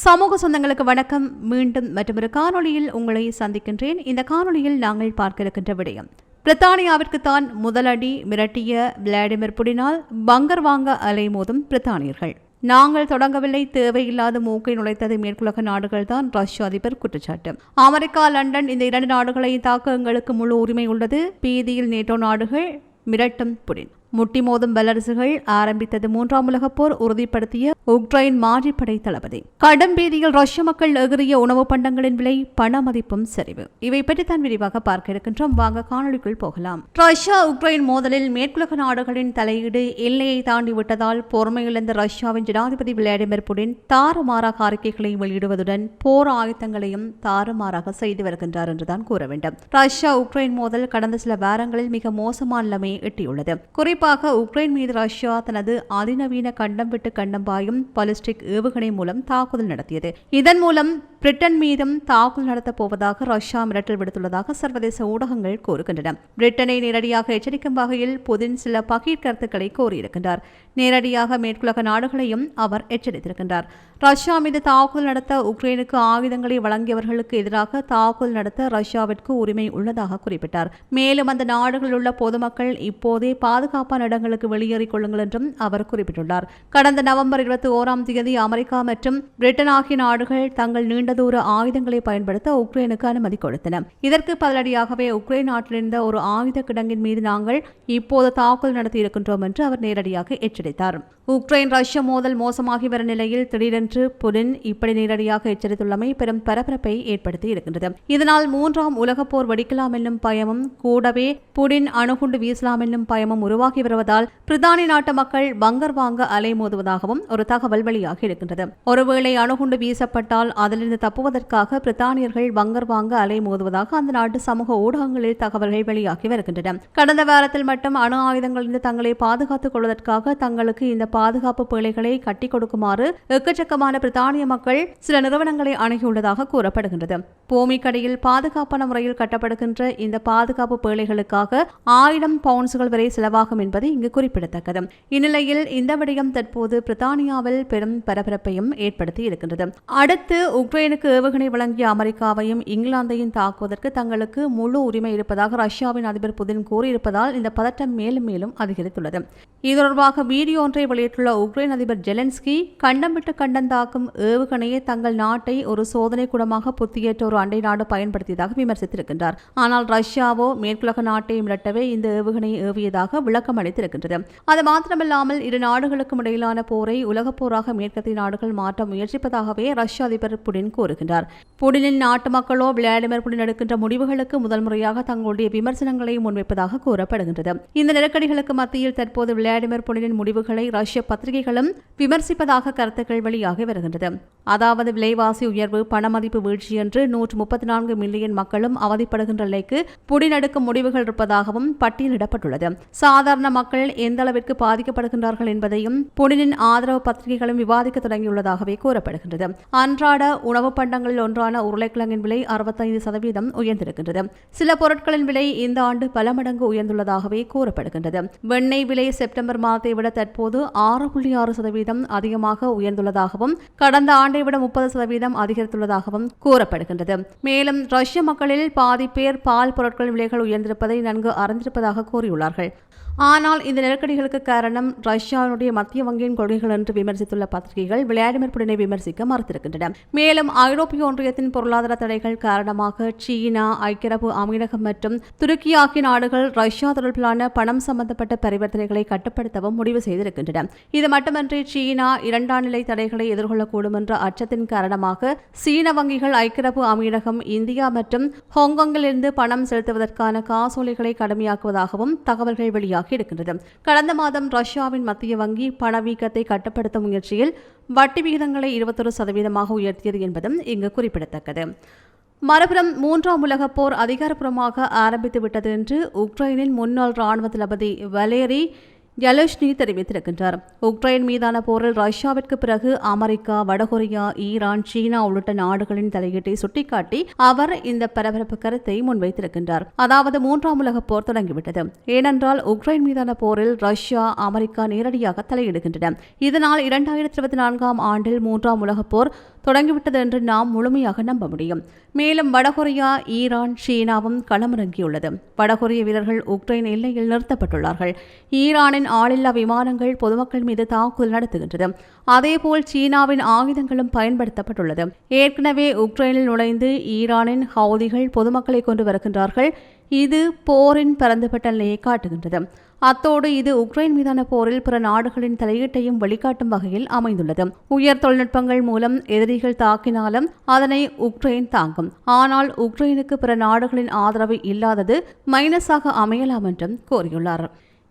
சமூக சொந்தங்களுக்கு வணக்கம். மீண்டும் மற்றொரு காணொளியில் உங்களை சந்திக்கின்றேன். இந்த காணொளியில் நாங்கள் பார்க்க இருக்கின்ற விடயம் பிரித்தானியாவிற்கு தான் முதலடி மிரட்டிய விளாடிமிர் புடினால் பங்கர் வாங்க அலைமோதும் பிரித்தானியர்கள். நாங்கள் தொடங்கவில்லை. தேவையில்லாத மூக்கை நுழைத்தது மேற்குலக நாடுகள் தான் ரஷ்ய அதிபர் குற்றச்சாட்டு. அமெரிக்கா லண்டன் இந்த இரண்டு நாடுகளை தாக்க எங்களுக்கு முழு உரிமை உள்ளது. பீதியில் நேட்டோ நாடுகள் மிரட்டும் புடின். முட்டி மோதும் வல்லரசுகள் ஆரம்பித்தது மூன்றாம் உலகப் போர் உறுதிப்படுத்திய உக்ரைன் மாற்றிப்படை தளபதி. கடும் பீதியில் ரஷ்ய மக்கள் எகிறிய உணவு பண்டங்களின் விலை பண மதிப்பும் சரிவு. இவை பற்றி தான் விரிவாக பார்க்க இருக்கின்றோம். வாங்க காணொலிக்குள் போகலாம். ரஷ்யா உக்ரைன் மோதலில் மேற்குலக நாடுகளின் தலையீடு எல்லையை தாண்டி விட்டதால் பொறுமையிழந்த ரஷ்யாவின் ஜனாதிபதி விளாடிமிர் புடின் தாறுமாறாக அறிக்கைகளை வெளியிடுவதுடன் போர் ஆயுத்தங்களையும் தாறுமாறாக செய்து வருகின்றார் என்றுதான் கூற வேண்டும். ரஷ்யா உக்ரைன் மோதல் கடந்த சில வாரங்களில் மிக மோசமான நிலைமையை எட்டியுள்ளது. குறிப்பாக உக்ரைன் மீது ரஷ்யா தனது அதிநவீன கண்டம் விட்டு கண்டம் பாயும் பாலிஸ்டிக் ஏவுகணை மூலம் தாக்குதல் நடத்தியது. இதன் மூலம் பிரிட்டன் மீதும் தாக்குதல் நடத்தப் போவதாக ரஷ்யா மிரட்டல் விடுத்துள்ளதாக சர்வதேச ஊடகங்கள் கூறுகின்றன. பிரிட்டனை நேரடியாக எச்சரிக்கும் வகையில் புதின் சில பகீர் கருத்துக்களை கோரியிருக்கின்றார். நேரடியாக மேற்குலக நாடுகளையும் அவர் எச்சரித்திருக்கின்றார். ரஷ்யா மீது தாக்குதல் நடத்த உக்ரைனுக்கு ஆயுதங்களை வழங்கியவர்களுக்கு எதிராக தாக்குதல் நடத்த ரஷ்யாவிற்கு உரிமை உள்ளதாக குறிப்பிட்டார். மேலும் அந்த நாடுகளில் உள்ள பொதுமக்கள் இப்போதே பாதுகாப்பு பாதுகாப்பான இடங்களுக்கு வெளியேறிக் கொள்ளுங்கள் என்றும் அவர் குறிப்பிட்டுள்ளார். கடந்த நவம்பர் இருபத்தி ஓராம் தேதி அமெரிக்கா மற்றும் பிரிட்டன் ஆகிய நாடுகள் தங்கள் நீண்ட தூர ஆயுதங்களை பயன்படுத்த உக்ரைனுக்கு அனுமதி கொடுத்தன. இதற்கு பதிலடியாகவே உக்ரைன் நாட்டிலிருந்த ஒரு ஆயுத கிடங்கின் மீது நாங்கள் இப்போது தாக்குதல் நடத்தி இருக்கின்றோம் என்று அவர் நேரடியாக எச்சரித்தார். உக்ரைன் ரஷ்ய மோதல் மோசமாகி வரும் நிலையில் திடீரென்று புடின் இப்படி நேரடியாக எச்சரித்துள்ளமை பெரும் பரபரப்பை ஏற்படுத்தி இருக்கின்றது. இதனால் மூன்றாம் உலகப் போர் வெடிக்கலாம் என்னும் பயமும் கூடவே புடின் அணுகுண்டு வீசலாம் என்னும் பயமும் உருவாகி வருவதால் பிரதானி நாட்டு மக்கள் பங்கர் வாங்க அலைமோதுவதாகவும் ஒரு தகவல் வெளியாகி இருக்கின்றது. ஒருவேளை அணுகுண்டு வீசப்பட்டால் அதிலிருந்து தப்புவதற்காக பிரித்தானியர்கள் பங்கர் வாங்க அலைமோதுவதாக அந்த நாட்டு சமூக ஊடகங்களில் தகவல்கள் வெளியாகி வருகின்றன. கடந்த வாரத்தில் மட்டும் அணு ஆயுதங்களிலிருந்து தங்களை பாதுகாத்துக் கொள்வதற்காக தங்களுக்கு இந்த பாதுகாப்பு பிழைகளை கட்டிக் கொடுக்குமாறு எக்கச்சக்கமான பிரித்தானிய மக்கள் சில நிறுவனங்களை அணுகியுள்ளதாக கூறப்படுகின்றது. பூமிக்கடையில் பாதுகாப்பான முறையில் கட்டப்படுகின்ற இந்த பாதுகாப்பு பேழைகளுக்காக ஆயிரம் பவுண்ட்ஸ்கள் வரை செலவாகும் என்பது இங்கு குறிப்பிடத்தக்கது. இந்நிலையில் இந்த விடயம் தற்போது பிரித்தானியாவில் பெரும் பரபரப்பையும் ஏற்படுத்தி இருக்கின்றது. அடுத்து உக்ரைனுக்கு ஏவுகணை வழங்கிய அமெரிக்காவையும் இங்கிலாந்தையும் தாக்குவதற்கு தங்களுக்கு முழு உரிமை இருப்பதாக ரஷ்யாவின் அதிபர் புதின் கூறியிருப்பதால் இந்த பதட்டம் மேலும் மேலும் அதிகரித்துள்ளது. இது தொடர்பாக வீடியோ ஒன்றை வெளியிட்டுள்ள உக்ரைன் அதிபர் ஜெலன்ஸ்கி கண்டம் விட்டு கண்டம் தாக்கும் ஏவுகணையை தங்கள் நாட்டை ஒரு சோதனை கூடமாக புத்தியேற்ற ஒரு அண்டை நாடு பயன்படுத்தியதாக விமர்சித்திருக்கின்றார். ஆனால் ரஷ்யாவோ மேற்குலக நாட்டை மிரட்டவே இந்த ஏவுகணையை ஏவியதாக விளக்கம் அளித்திருக்கின்றது. அது மாத்திரமல்லாமல் இரு நாடுகளுக்கும் இடையிலான போரை உலகப் போராக மேற்கத்திய நாடுகள் மாற்ற முயற்சிப்பதாகவே ரஷ்ய அதிபர் புடின் கூறுகின்றார். புடினின் நாட்டு மக்களோ விளாடிமிர் புடின் எடுக்கின்ற முடிவுகளுக்கு முதல் முறையாக தங்களுடைய விமர்சனங்களை முன்வைப்பதாக கூறப்படுகின்றது. இந்த நெருக்கடிகளுக்கு மத்தியில் தற்போது விளாடிமிர் புடினின் முடிவுகளை ரஷ்ய ரஷ்ய பத்திரிகைகளும் விமர்சிப்பதாக கருத்துக்கள் வெளியாகி வருகின்றது. அதாவது விலைவாசி உயர்வு பணமதிப்பு வீழ்ச்சி என்று நூற்று முப்பத்தி நான்கு மில்லியன் மக்களும் அவதிப்படுகின்ற நிலைக்கு புடிநடுக்கும் முடிவுகள் இருப்பதாகவும் பட்டியலிடப்பட்டுள்ளது. சாதாரண மக்கள் எந்த அளவிற்கு பாதிக்கப்படுகின்றார்கள் என்பதையும் புடினின் ஆதரவு பத்திரிகைகளும் விவாதிக்க தொடங்கியுள்ளதாகவே கூறப்படுகின்றது. அன்றாட உணவு பண்டங்களில் ஒன்றான உருளைக்கிழங்கின் விலை அறுபத்தைந்து சதவீதம் உயர்ந்திருக்கின்றது. சில பொருட்களின் விலை இந்த ஆண்டு பல மடங்கு உயர்ந்துள்ளதாகவே கூறப்படுகின்றது. வெண்ணெய் விலை செப்டம்பர் மாதத்தை விட தற்போது ஆறு புள்ளி ஆறு சதவீதம் அதிகமாக உயர்ந்துள்ளதாகவும் கடந்த ஆண்டை விட முப்பது சதவீதம் அதிகரித்துள்ளதாகவும் கூறப்படுகின்றது. மேலும் ரஷ்ய மக்களில் பாதி பேர் பால் பொருட்கள் விலைகள் உயர்ந்திருப்பதை நன்கு அறிந்திருப்பதாக கூறியுள்ளார்கள். ஆனால் இந்த நெருக்கடிகளுக்கு காரணம் ரஷ்யாவினுடைய மத்திய வங்கியின் கொள்கைகள் என்று விமர்சித்துள்ள பத்திரிகைகள் விளாடிமிர் புடினை விமர்சிக்க மறுத்திருக்கின்றன. மேலும் ஐரோப்பிய ஒன்றியத்தின் பொருளாதார தடைகள் காரணமாக சீனா ஐக்கிய அரபு அமீரகம் மற்றும் துருக்கி ஆகிய நாடுகள் ரஷ்யா தொடர்பிலான பணம் சம்பந்தப்பட்ட பரிவர்த்தனைகளை கட்டுப்படுத்தவும் முடிவு செய்திருக்கின்றன. இது மட்டுமன்றி சீனா இரண்டாம் நிலை தடைகளை எதிர்கொள்ளக்கூடும் என்ற அச்சத்தின் காரணமாக சீன வங்கிகள் ஐக்கிய அரபு அமீரகம் இந்தியா மற்றும் ஹாங்காங்கிலிருந்து பணம் செலுத்துவதற்கான காசோலைகளை கடுமையாக்குவதாகவும் தகவல்கள் வெளியாக வெளியாகி இருக்கின்றது. கடந்த மாதம் ரஷ்யாவின் மத்திய வங்கி பணவீக்கத்தை கட்டுப்படுத்தும் முயற்சியில் வட்டி விகிதங்களை இருபத்தொரு சதவீதமாக உயர்த்தியது என்பதும் இங்கு குறிப்பிடத்தக்கது. மறுபுறம் மூன்றாம் உலகப் போர் அதிகாரப்பூர்வமாக ஆரம்பித்து விட்டது என்று உக்ரைனின் முன்னாள் ராணுவ தளபதி வலேரி யலஷ்னி தெரிவித்திருக்கின்றார். உக்ரைன் மீதான போரில் ரஷ்யாவிற்கு பிறகு அமெரிக்கா வடகொரியா ஈரான் சீனா உள்ளிட்ட நாடுகளின் தலையீட்டை சுட்டிக்காட்டி அவர் இந்த பரபரப்பு கருத்தை முன்வைத்திருக்கின்றார். அதாவது மூன்றாம் உலகப் போர் தொடங்கிவிட்டது. ஏனென்றால் உக்ரைன் மீதான போரில் ரஷ்யா அமெரிக்கா நேரடியாக தலையிடுகின்றன. இதனால் இரண்டாயிரத்தி இருபத்தி நான்காம் ஆண்டில் மூன்றாம் உலகப் போர் தொடங்கிவிட்டது என்று நாம் முழுமையாக நம்ப முடியும். மேலும் வடகொரியா ஈரான் சீனாவும் களமிறங்கியுள்ளது. வடகொரிய வீரர்கள் உக்ரைன் எல்லையில் நிறுத்தப்பட்டுள்ளார்கள். ஈரானின் ஆளில்லா விமானங்கள் பொதுமக்கள் மீது தாக்குதல் நடத்துகின்றது. அதேபோல் சீனாவின் ஆயுதங்களும் பயன்படுத்தப்பட்டுள்ளது. ஏற்கனவே உக்ரைனில் நுழைந்து ஈரானின் ஹவுதிகள் பொதுமக்களை கொண்டு வருகின்றார்கள். இது போரின் பரந்துபட்ட நிலையை காட்டுகின்றது. அத்தோடு இது உக்ரைன் மீதான போரில் பிற நாடுகளின் தலையீட்டையும் வழிகாட்டும் வகையில் அமைந்துள்ளது. உயர் தொழில்நுட்பங்கள் மூலம் எதிரிகள் தாக்கினாலும் அதனை உக்ரைன் தாங்கும் ஆனால் உக்ரைனுக்கு பிற நாடுகளின் ஆதரவு இல்லாதது மைனஸாக அமையலாம் என்றும் கூறியுள்ளார்